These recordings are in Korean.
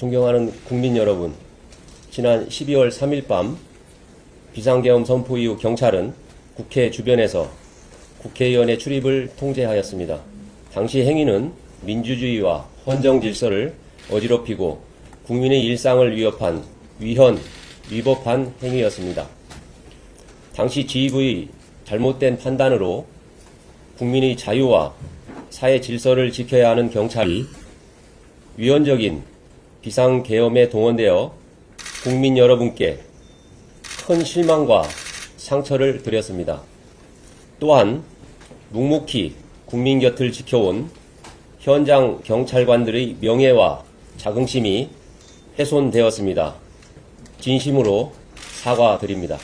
존경하는 국민 여러분, 지난 12월 3일 밤 비상계엄 선포 이후 경찰은 국회 주변에서 국회의원의 출입을 통제하였습니다. 당시 행위는 민주주의와 헌정 질서를 어지럽히고 국민의 일상을 위협한 위헌, 위법한 행위였습니다. 당시 지휘부의 잘못된 판단으로 국민의 자유와 사회 질서를 지켜야 하는 경찰이 위헌적인 비상계엄에 동원되어 국민 여러분께 큰 실망과 상처를 드렸습니다. 또한 묵묵히 국민 곁을 지켜온 현장 경찰관들의 명예와 자긍심이 훼손되었습니다. 진심으로 사과드립니다.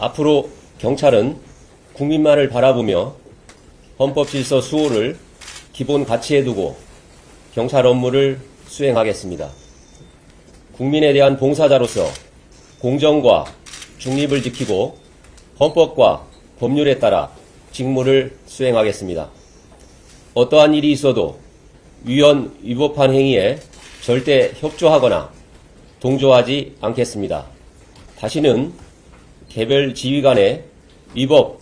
앞으로 경찰은 국민만을 바라보며 헌법 질서 수호를 기본 가치에 두고 경찰 업무를 수행하겠습니다. 국민에 대한 봉사자로서 공정과 중립을 지키고 헌법과 법률에 따라 직무를 수행하겠습니다. 어떠한 일이 있어도 위헌 위법한 행위에 절대 협조하거나 동조하지 않겠습니다. 다시는 개별 지휘 간의 위법,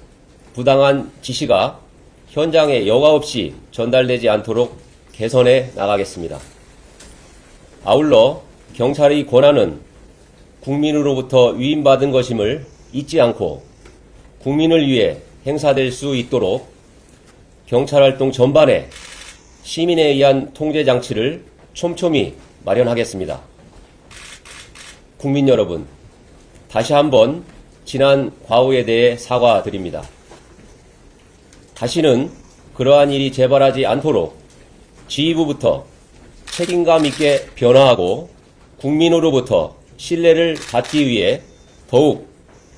부당한 지시가 현장에 여과 없이 전달되지 않도록 개선해 나가겠습니다. 아울러 경찰의 권한은 국민으로부터 위임받은 것임을 잊지 않고 국민을 위해 행사될 수 있도록 경찰 활동 전반에 시민에 의한 통제 장치를 촘촘히 마련하겠습니다. 국민 여러분, 다시 한번 지난 과오에 대해 사과드립니다. 다시는 그러한 일이 재발하지 않도록 지휘부부터 책임감 있게 변화하고 국민으로부터 신뢰를 받기 위해 더욱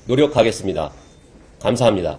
노력하겠습니다. 감사합니다.